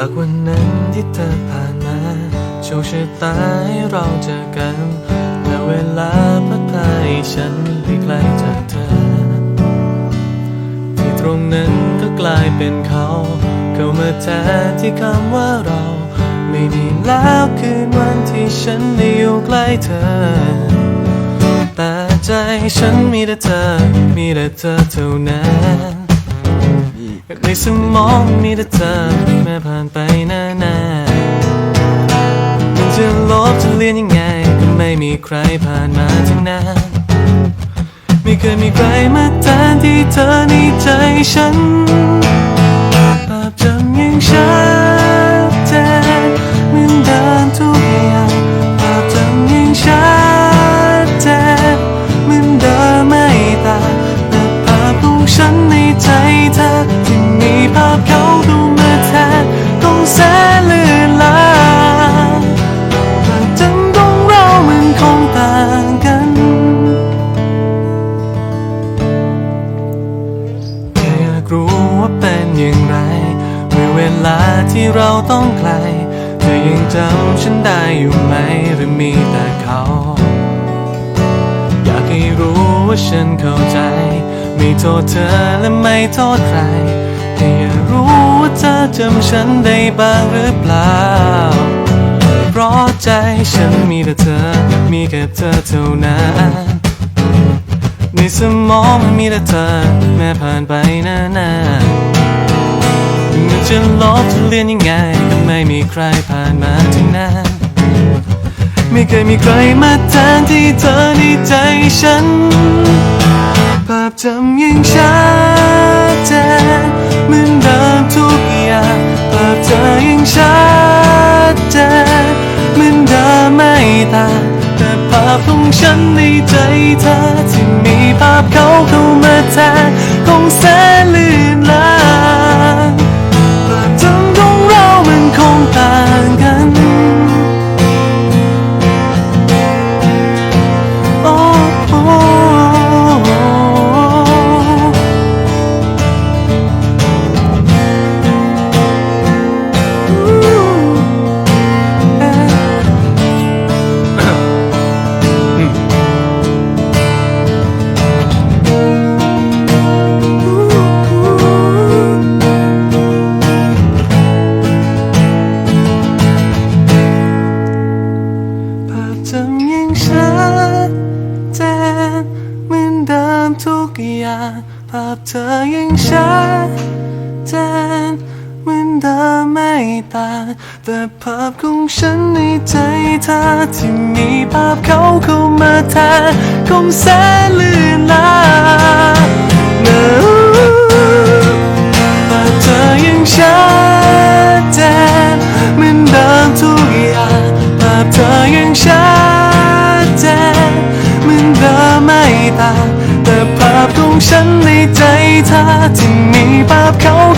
จากวันนั้นที่เธอผ่านมาโชคชะตาให้เราเจอกันและเวลาพัดพาให้ฉันไปไกลจากเธอ ที่ตรงนั้นก็กลายเป็นเขา เข้ามาแทนที่คำว่าเรา ไม่มีแล้วคืนวันที่ฉันได้อยู่ใกล้เธอ แต่ใจฉันมีแต่เธอ มีแต่เธอเท่านั้น ในสมองมีแต่เธอแม้ผ่านไปนานๆมันจะลบจะเลียนยังไง ก็ไม่มีใครผ่านมาทั้งนั้น ไม่เคยมีใครมาแทนที่เธอในใจฉันภาพจำยังชัดเจนเหมือนเดิมทุกอย่างภาพจำยังชัดเจนเหมือนเดิมไม่ต่างแต่ภาพของฉันในใจเธอ มีภาพเขาเข้ามาแทนคงแสนเลือนลางภาพจำของเรามันคงต่างกัน แค่อยากรู้ว่าเป็นอย่างไร เมื่อเวลาที่เราต้องไกลเธอยังจำฉันได้อยู่ไหมหรือมีแต่เขาอยากให้รู้ว่าฉันเข้าใจ ไม่โทษเธอและไม่โทษใคร เธอจำฉันได้บ้างหรือเปล่า เพราะใจฉันมีแต่เธอ มีแค่เธอเท่านั้นในสมองมันมีแต่เธอ แม้ผ่านไปนานๆมันจะลบจะเลียนยังไงก็ไม่มีใครผ่านมาถึงนั้นไม่เคยมีใครมาแทนที่เธอในใจฉัน ภาพจำยังชัด พของฉันในใจเธอที่มีภาพเขาเข้ามาแทนคงแสนลืน ทุกอย่างภาพเธอยังชัดเจนเหมือนเดิมไม่ต่างแต่ภาพของฉันในใจเธอที่มีภาพเขาเข้ามาแทนคงแสนลื่นลา เธอที่มีภาพเขาเข้า